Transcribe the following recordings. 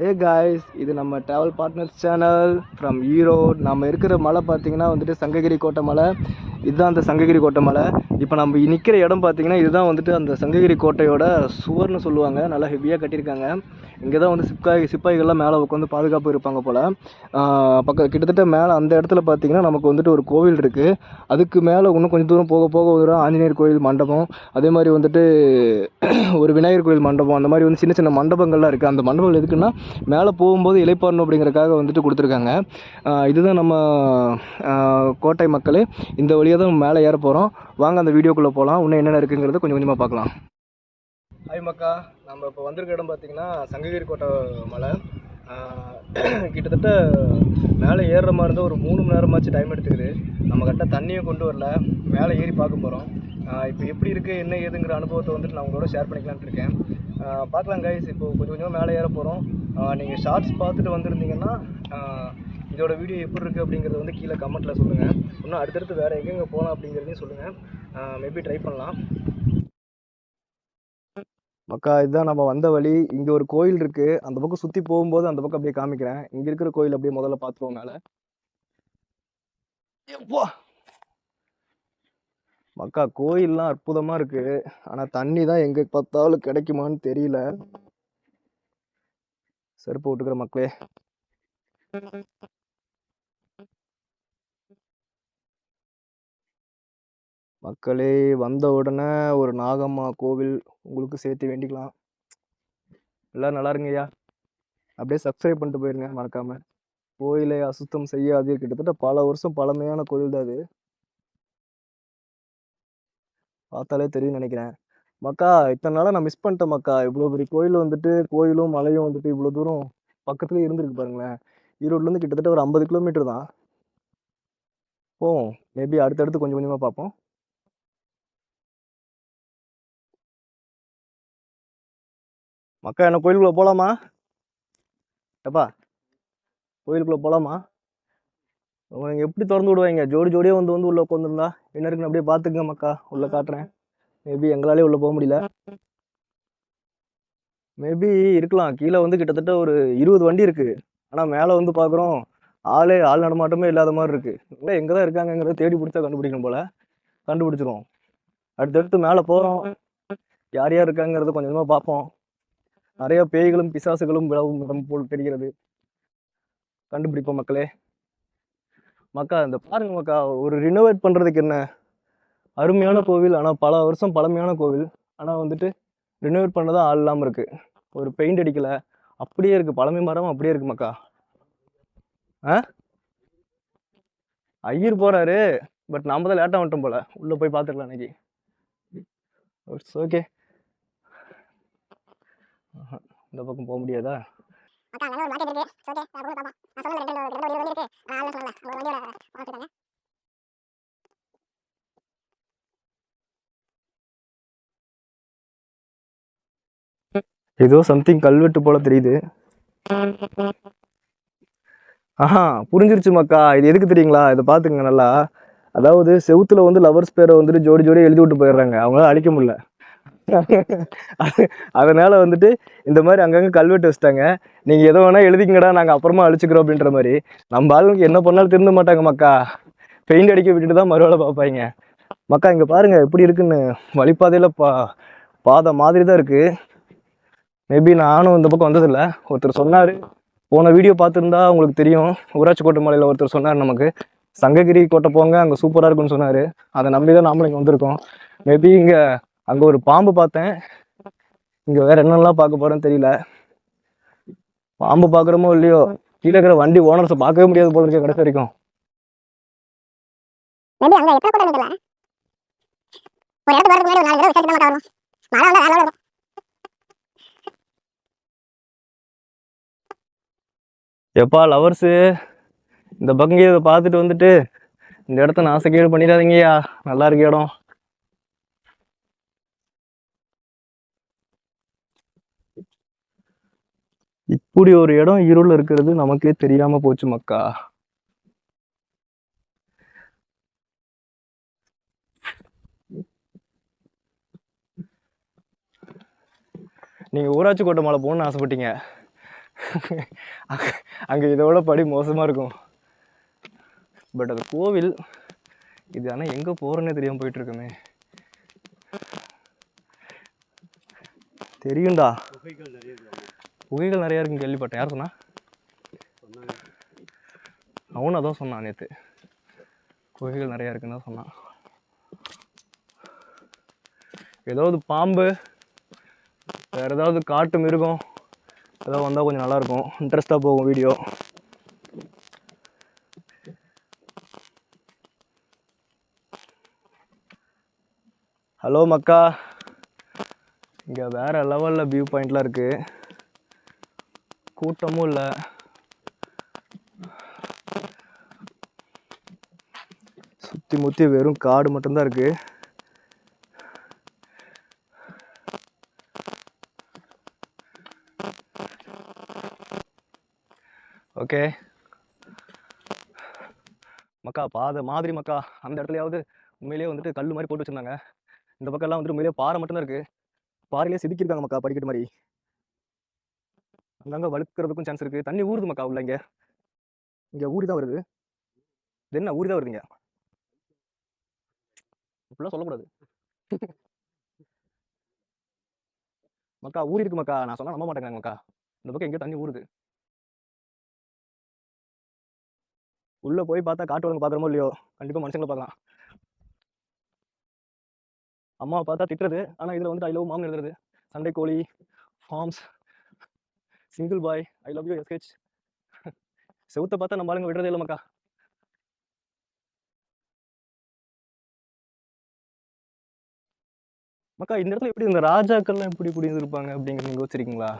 ஹே guys இது நம்ம travel partners channel from Erode நம்ம இருக்கிற மலை பார்த்தீங்கன்னா வந்துட்டு சங்ககிரி கோட்டை மலை. இதுதான் அந்த சங்ககிரி கோட்டை மலை. இப்போ நம்ம நிற்கிற இடம் பார்த்தீங்கன்னா இதுதான் வந்துட்டு அந்த சங்ககிரி கோட்டையோட சுவர்னு சொல்லுவாங்க. நல்லா ஹெவியாக கட்டியிருக்காங்க. இங்கே தான் வந்து சிப்பாய் சிப்பாய்கள்லாம் மேலே உட்காந்து பாதுகாப்பு இருப்பாங்க போல். பக்க கிட்டத்தட்ட மேலே அந்த இடத்துல பார்த்தீங்கன்னா நமக்கு வந்துட்டு ஒரு கோவில் இருக்குது அதுக்கு மேலே இன்னும் கொஞ்சம் தூரம் போக போக ஒரு ஆஞ்சநேயர் கோயில் மண்டபம். அதே மாதிரி வந்துட்டு ஒரு விநாயகர் கோயில் மண்டபம். அந்த மாதிரி வந்து சின்ன சின்ன மண்டபங்கள்லாம் இருக்குது அந்த மண்டபங்கள் எதுக்குன்னா மேலே போகும்போது இலைப்பாறணும் அப்படிங்கிறக்காக வந்துட்டு கொடுத்துருக்காங்க. இதுதான் நம்ம கோட்டை மக்களே இந்த வழியாக தான் மேலே ஏற போகிறோம் வாங்க அந்த வீடியோக்குள்ளே போகலாம் இன்னும் என்னென்ன இருக்குங்கிறத கொஞ்சம் கொஞ்சமாக பார்க்கலாம். ஹாய் மக்கா. நம்ம இப்போ வந்திருக்க இடம் பார்த்தீங்கன்னா சங்ககிரி கோட்டை மலை கிட்டத்தட்ட மேலே ஏறுற மாதிரி இருந்தால் ஒரு மூணு மணி நேரமாச்சு டைம் எடுத்துக்குது. நம்ம கரெக்டாக தண்ணியும் கொண்டு வரல. மேலே ஏறி பார்க்க போகிறோம் இப்போ எப்படி இருக்குது என்ன ஏதுங்கிற அனுபவத்தை வந்துட்டு நான் உங்களோட ஷேர் பண்ணிக்கலான்ட்டு இருக்கேன். பார்க்கலாம் கைஸ் இப்போ கொஞ்சம் கொஞ்சமாக மேலே ஏற போகிறோம் நீங்கள் ஷார்ட்ஸ் பார்த்துட்டு வந்திருந்தீங்கன்னா இதோட வீடியோ எப்படி இருக்குது அப்படிங்கிறத வந்து கீழே கமெண்ட்டில் சொல்லுங்கள் இன்னும் அடுத்தடுத்து வேறு எங்கெங்கே போகலாம் அப்படிங்கிறதையும் சொல்லுங்கள் மேபி ட்ரை பண்ணலாம். மக்கா இதுதான் நம்ம வந்த வழி. இங்க ஒரு கோயில் இருக்கு. அந்த பக்கம் சுத்தி போகும்போது அந்த பக்கம் அப்படியே காமிக்கிறேன். இங்க இருக்கிற கோயில் அப்படியே முதல்ல பாத்துருவோம் மேல. மக்கா கோயில்லாம் அற்புதமா இருக்கு. ஆனா தண்ணி தான் எங்க பார்த்தாலும் கிடைக்குமான்னு தெரியல. செருப்பு விட்டுக்கிற மக்களே. மக்களே வந்த உடனே ஒரு நாகம்மா கோவில் உங்களுக்கு சேர்த்து வேண்டிக்கலாம். எல்லாம் நல்லா இருங்கய்யா. அப்படியே சப்ஸ்கிரைப் பண்ணிட்டு போயிருங்க மறக்காம. கோயிலை அசுத்தம் செய்யாது. கிட்டத்தட்ட பல வருஷம் பழமையான கோயில் தான் அது. பார்த்தாலே தெரியும் நினைக்கிறேன். மக்கா இத்தனை நாளாக நான் மிஸ் பண்ணிட்டேன் மக்கா. இவ்வளோ பெரிய கோயில் வந்துட்டு கோயிலும் மலையும் வந்துட்டு இவ்வளோ தூரம் பக்கத்துலேயே இருந்திருக்கு பாருங்களேன். ஈரோட்லேருந்து கிட்டத்தட்ட ஒரு ஐம்பது கிலோமீட்டர் தான். போவோம். மேபி அடுத்தடுத்து கொஞ்சம் கொஞ்சமாக பார்ப்போம். மக்கா என்ன கோயிலுக்குள்ள போலாமா? எப்பா கோயிலுக்குள்ள போலாமா? உங்க எப்படி திறந்து விடுவாங்க ஜோடி ஜோடியே வந்து வந்து உள்ள உட்காந்துருந்தா என்ன இருக்குன்னு அப்படியே பாத்துக்கங்க மக்கா உள்ள காட்டுறேன். மேபி எங்களாலே உள்ள போக முடியல. மேபி இருக்கலாம். கீழே வந்து கிட்டத்தட்ட ஒரு இருபது வண்டி இருக்கு. ஆனா மேல வந்து பாக்குறோம் ஆளே ஆள் நடமாட்டமே இல்லாத மாதிரி இருக்கு. இல்லை எங்க தான் இருக்காங்கங்கிறத தேடி பிடிச்சா கண்டுபிடிக்கணும் போல. கண்டுபிடிச்சிருவோம். அடுத்தடுத்து மேல போறோம். யார் யார் இருக்காங்கிறத கொஞ்சமாக கொஞ்சமா பார்ப்போம். நிறைய பேய்களும் பிசாசுகளும் விழவும் இடம் போல் தெரிகிறது. கண்டுபிடிப்போம் மக்களே. மக்கா இந்த பாருங்க மக்கா ஒரு ரினோவேட் பண்ணுறதுக்கு என்ன? அருமையான கோவில் ஆனால் பல வருஷம் பழமையான கோவில். ஆனால் வந்துட்டு ரினோவேட் பண்ணதான் ஆள் இல்லாமல் இருக்கு. ஒரு பெயிண்ட் அடிக்கல. அப்படியே இருக்கு. பழமை மரம் அப்படியே இருக்கு மக்கா. ஆ? ஐயர் போறாரு. பட் நம்ம தான் லேட்டாக வந்துட்டோம் போல. உள்ள போய் பார்த்துக்கலாம் இன்னைக்கு. ஓகே. இந்த பக்கம் போக முடியாதா? ஏதோ சம்திங் கல்வெட்டு போல தெரியுது. ஆஹா புரிஞ்சிருச்சு மக்கா. இது எதுக்கு தெரியுங்களா? இதை பார்த்துங்க நல்லா. அதாவது செவுத்துல வந்து லவர்ஸ் பேரை வந்துட்டு ஜோடி ஜோடி எழுதி விட்டு போயிடுறாங்க. அவங்களால அழிக்க முடியல. அதனால வந்துட்டு இந்த மாதிரி அங்கங்க கல்வெட்டு வச்சுட்டாங்க. நீங்க எதை வேணா எழுதிக்கங்கடா நாங்க அப்புறமா அழிச்சுக்கிறோம் அப்படின்ற மாதிரி. நம்ம ஆளுங்களுக்கு என்ன பண்ணாலும் திருந்த மாட்டாங்க மக்கா. பெயிண்ட் அடிக்க விட்டுட்டு தான் மறுவேளை பார்ப்பாங்க. மக்கா இங்க பாருங்க எப்படி இருக்குன்னு. வழிப்பாதையில பா பாதை மாதிரி தான் இருக்கு. மேபி நானும் இந்த பக்கம் வந்ததில்ல. ஒருத்தர் சொன்னார். போன வீடியோ பார்த்துருந்தா உங்களுக்கு தெரியும். ஊராட்சி கோட்டை மலையில் ஒருத்தர் சொன்னார் நமக்கு. சங்ககிரி கோட்டை போங்க அங்கே சூப்பராக இருக்குன்னு சொன்னார். அதை நம்பி தான் நாமளும் இங்கே வந்திருக்கோம். மேபி இங்கே அங்கே ஒரு பாம்பு பார்த்தேன். இங்கே வேற என்னெல்லாம் பார்க்க போகிறேன்னு தெரியல. பாம்பு பார்க்குறோமோ இல்லையோ? கீழே இருக்கிற வண்டி ஓனர்ஸை பார்க்கவே முடியாது போல இருக்கு கடைசி வரைக்கும். எப்பா லவர்ஸு இந்த பக்கம் இதை பார்த்துட்டு வந்துட்டு இந்த இடத்த நாசக்கேடு பண்ணிடாதீங்கய்யா. நல்லா இருக்கு இடம். இப்படி ஒரு இடம் இருள் இருக்கிறது நமக்கே தெரியாம போச்சு மக்கா. நீங்க ஊராட்சி கோட்டை மலை போகணும்னு ஆசைப்பட்டீங்க. அங்கே இதோட படி மோசமாக இருக்கும். பட் அது கோவில் இது ஆனால் எங்கே போகிறேன்னே தெரியாமல் போயிட்டுருக்குமே. தெரியும்டா. புகைகள் நிறையா இருக்குன்னு கேள்விப்பட்டேன். யார் சொன்னா? அவனும் அதான் சொன்னான் நேற்று குகைகள் நிறையா இருக்குன்னு தான் சொன்னான். ஏதாவது பாம்பு வேறு ஏதாவது காட்டு மிருகம் ஏதாவது வந்தால் கொஞ்சம் நல்லாயிருக்கும் இன்ட்ரெஸ்ட்டாக போகும் வீடியோ ஹலோ மக்கா. இங்கே வேறு லெவலில் வியூ பாயிண்ட்லாம் இருக்குது கூட்டமும் இல்லை. சுற்றி முற்றி வெறும் காடு மட்டும்தான் இருக்குது ஓகே. மக்கா பாதை மாதிரி மக்கா அந்த இடத்துலையாவது உண்மையிலேயே வந்துட்டு கல் மாதிரி போட்டு வச்சிருந்தாங்க. இந்த பக்கம்லாம் வந்துட்டு உண்மையிலேயே பாறை மட்டும்தான் இருக்குது பாறையிலே செதுக்கியிருக்காங்க மக்கா படிக்கட்டு மாதிரி. அங்கங்க வழுக்கிறதுக்கும் சான்ஸ் இருக்கு. தண்ணி ஊறுது மக்கா உள்ள இங்க? இங்க ஊறி தான் வருது. இது என்ன ஊறி தான் வருதுங்க? இப்படிலாம் சொல்லக்கூடாது. மக்கா ஊறி இருக்கு மக்கா நான் சொன்னா நம்ப மாட்டேங்கிறாங்க மக்கா. இந்த பக்கம் எங்கேயோ தண்ணி ஊறுது. உள்ள போய் பார்த்தா காட்டு விலங்கு பாக்குறோமோ இல்லையோ? கண்டிப்பா மனுஷங்களை பார்க்கலாம். அம்மாவை பார்த்தா திட்டுறது. ஆனா இதுல வந்து ஐ லவ் மாம் எழுதுறது. சண்டை கோழி farms single boy I love you S H செவுத்த பார்த்தா நம்ம ஆளுங்க விடுறதே இல்லை மக்கா மக்கா இந்த இடத்துல எப்படி இந்த ராஜாக்கள்லாம் எப்படி இப்படி இருந்திருப்பாங்க அப்படிங்கிறது நீங்கள் யோசிச்சிருக்கீங்களா?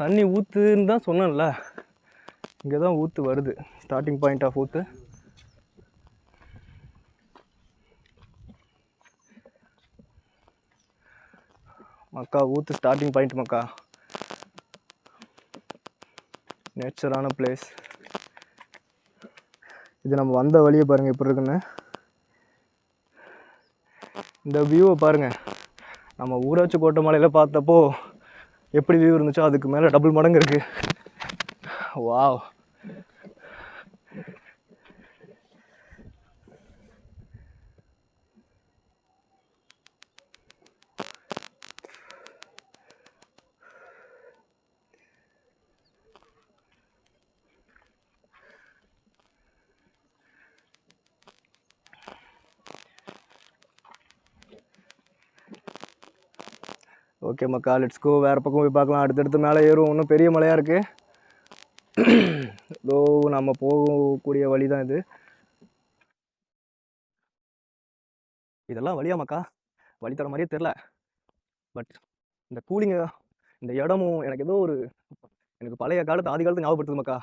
தண்ணி ஊத்துன்னு தான் சொன்னேன்ல. இங்கே தான் ஊத்து வருது. ஸ்டார்டிங் பாயிண்ட் ஆஃப் ஊத்து. மக்கா ஊத்து ஸ்டார்டிங் பாயிண்ட் மக்கா. நேச்சரான பிளேஸ் இது நம்ம வந்த வழியை பாருங்கள் எப்படி இருக்குன்னு. இந்த வியூவை பாருங்கள் நம்ம ஊராட்சி கோட்டை மலையில் பார்த்தப்போ எப்படி வியூ இருந்துச்சோ அதுக்கு மேலே டபுள் மடங்கு இருக்குது வாவ் ஓகே மக்கா லெட்ஸ் கோ வேறு பக்கம் போய் பார்க்கலாம். அடுத்தடுத்து மேலே ஏறும் இன்னும் பெரிய மலையாக இருக்குது இதோ நம்ம போகக்கூடிய வழி தான் இது. இதெல்லாம் வழியா மக்கா? வழி தர மாதிரியே தெரில பட் இந்த கூலிங்க இந்த இடமும் எனக்கு ஏதோ ஒரு எனக்கு பழைய காலத்து ஆதி காலத்து ஞாபகப்படுத்துது மக்கா.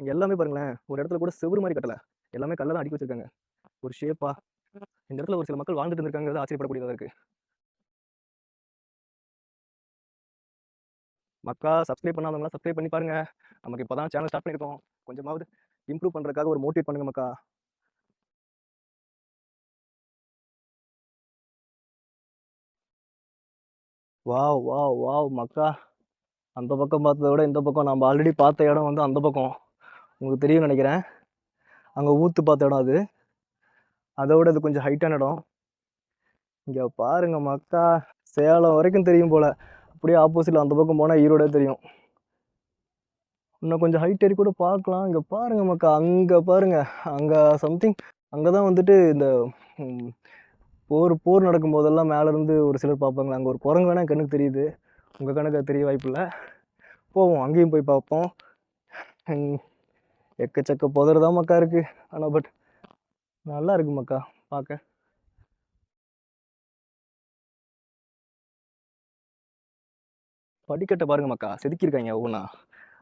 இங்கே எல்லாமே பாருங்களேன் ஒரு இடத்துல கூட செவ்வறு மாதிரி கட்டலை. எல்லாமே கல்லதான் தான் அடுக்கி வச்சிருக்காங்க. ஒரு ஷேப்பா இந்த இடத்துல ஒரு சில மக்கள் வாழ்ந்துட்டு இருந்திருக்காங்கிறது ஆச்சரியப்படக்கூடியதாக இருக்குது மக்கா சப்ஸ்கிரைப் பண்ணாதவங்களாம் சப்ஸ்கிரைப் பண்ணி பாருங்க. நமக்கு இப்போ தான் சேனல் ஸ்டார்ட் பண்ணியிருக்கோம். கொஞ்சமாவது இம்ப்ரூவ் பண்ணுறதுக்காக ஒரு மோட்டிவேட் பண்ணுங்க மக்கா. வாவ் வாவ் வாவ் மக்கா. அந்த பக்கம் பார்த்ததை விட இந்த பக்கம் நம்ம ஆல்ரெடி பார்த்த இடம் வந்து அந்த பக்கம். உங்களுக்கு தெரியும்னு நினைக்கிறேன். அங்கே ஊத்து பார்த்த இடம் அது. அதை விட இது கொஞ்சம் ஹைட்டான இடம். இங்கே பாருங்க மக்கா. சேலம் வரைக்கும் தெரியும் போல. அப்படியே ஆப்போசிட்ல அந்த பக்கம் போனால் ஈரோடே தெரியும். இன்னும் கொஞ்சம் ஹைட் ஏறி கூட பார்க்கலாம். இங்கே பாருங்க மக்கா அங்கே பாருங்க. அங்கே சம்திங் அங்கே தான் வந்துட்டு இந்த போர் போர் நடக்கும் போதெல்லாம் மேலேருந்து ஒரு சிலர் பார்ப்பாங்களே அங்கே ஒரு குரங்கு வேணால் கண்ணுக்கு தெரியுது. உங்கள் கணக்கு அது தெரிய வாய்ப்பில்லை. போவோம் அங்கேயும் போய் பார்ப்போம். எக்கச்சக்க புதர் தான் மக்கா இருக்குது ஆனால் பட் நல்லா இருக்கு மக்கா பார்க்க. படிக்கட்டை பாருங்க மக்கா செதுக்கியிருக்காங்க ஒவ்வொன்றா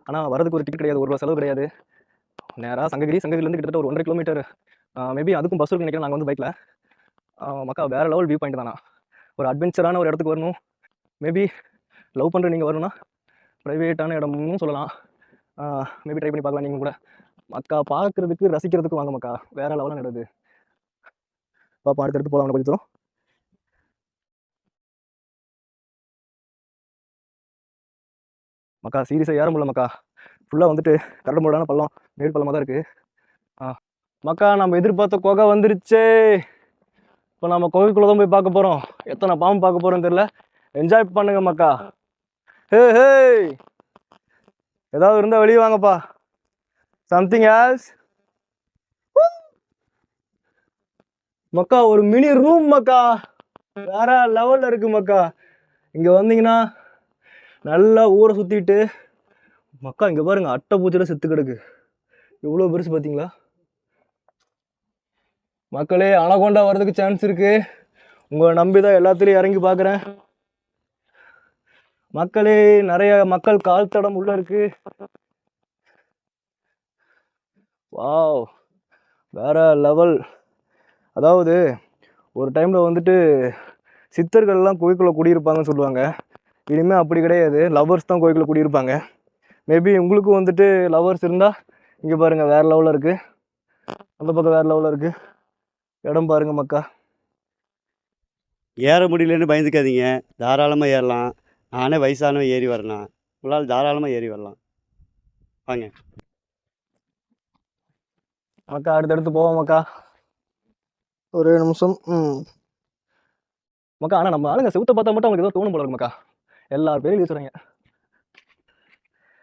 ஆனால் வரதுக்கு ஒரு டிக்கெட் கிடையாது ஒரு ரூபா செலவு கிடையாது. நேராக சங்ககிரி சங்ககிரிலேருந்து கிட்டத்தட்ட ஒரு ஒன்றரை கிலோமீட்டர் மேபி அதுக்கும் பஸ் இருக்கு நினைக்கிறேன் நாங்கள் வந்து பைக்கில் மக்கா வேறு லெவல் வியூ பாயிண்ட் தானா? ஒரு அட்வென்ச்சரான ஒரு இடத்துக்கு வரணும். மேபி லவ் பண்ணுற நீங்கள் வரணும்னா ப்ரைவேட்டான இடம்னு சொல்லலாம். மேபி ட்ரை பண்ணி பார்க்கலாம் நீங்கள் கூட. மக்கா பார்க்கறதுக்கு ரசிக்கிறதுக்கு வாங்க மக்கா. வேறு லெவலாக நடக்குது பாப்பா அடுத்தடுத்து போகலாம் கொஞ்சம் தூரம். மக்கா சீரியஸாக ஏற முடியல மக்கா. ஃபுல்லாக வந்துட்டு கரடு பள்ளம். மேடு பள்ளமாக தான் இருக்குது ஆ. மக்கா நம்ம எதிர்பார்த்த குகை வந்துருச்சே. இப்போ நம்ம குகைக்குள்ளே தான் போய் பார்க்க போகிறோம் எத்தனை பாம்பு பார்க்க போகிறோம்னு தெரில என்ஜாய் பண்ணுங்க மக்கா. ஹே ஹே! ஏதாவது இருந்தால் வெளியே வாங்கப்பா. சம்திங் ஆல்ஸ் மக்கா ஒரு மினி ரூம் மக்கா. வேற லெவலில் இருக்கு மக்கா. இங்கே வந்தீங்கன்னா நல்லா ஊரை சுற்றிட்டு மக்கா இங்கே பாருங்கள் அட்டை பூச்சியில் செத்து கிடக்கு. எவ்வளோ பெருசு பார்த்தீங்களா மக்களே அனகொண்டா வர்றதுக்கு சான்ஸ் இருக்குது உங்களை நம்பி தான் எல்லாத்துலேயும் இறங்கி பார்க்குறேன் மக்களே நிறைய மக்கள் கால் தடம் உள்ள இருக்கு. வாவ் வேற லெவல் அதாவது ஒரு டைமில் வந்துட்டு சித்தர்கள்லாம் குகைக்குள்ளே குடியிருப்பாங்கன்னு சொல்லுவாங்க. இனிமேல் அப்படி கிடையாது. லவர்ஸ் தான் கோயிலுக்குள்ளே குடியிருப்பாங்க. மேபி உங்களுக்கும் வந்துட்டு லவர்ஸ் இருந்தால் இங்கே பாருங்கள் வேறு லெவலில் இருக்குது அந்த பக்கம் வேறு லெவலில் இருக்குது இடம் பாருங்க மக்கா. ஏற முடியலன்னு பயந்துக்காதீங்க. தாராளமாக ஏறலாம். நானே வயசானவன் ஏறி வரலாம். உங்களால் தாராளமாக ஏறி வரலாம். வாங்க. மக்கா அடுத்தடுத்து போவோம் மக்கா. ஒரு நிமிஷம். ம். மக்கா ஆனால் நம்ம ஆளுங்க செவுத்த பார்த்தா மட்டும் அவங்களுக்கு ஏதோ தோணும் போல இருக்கு மக்கா. எல்லா பேரும் எழுதி சொல்றீங்க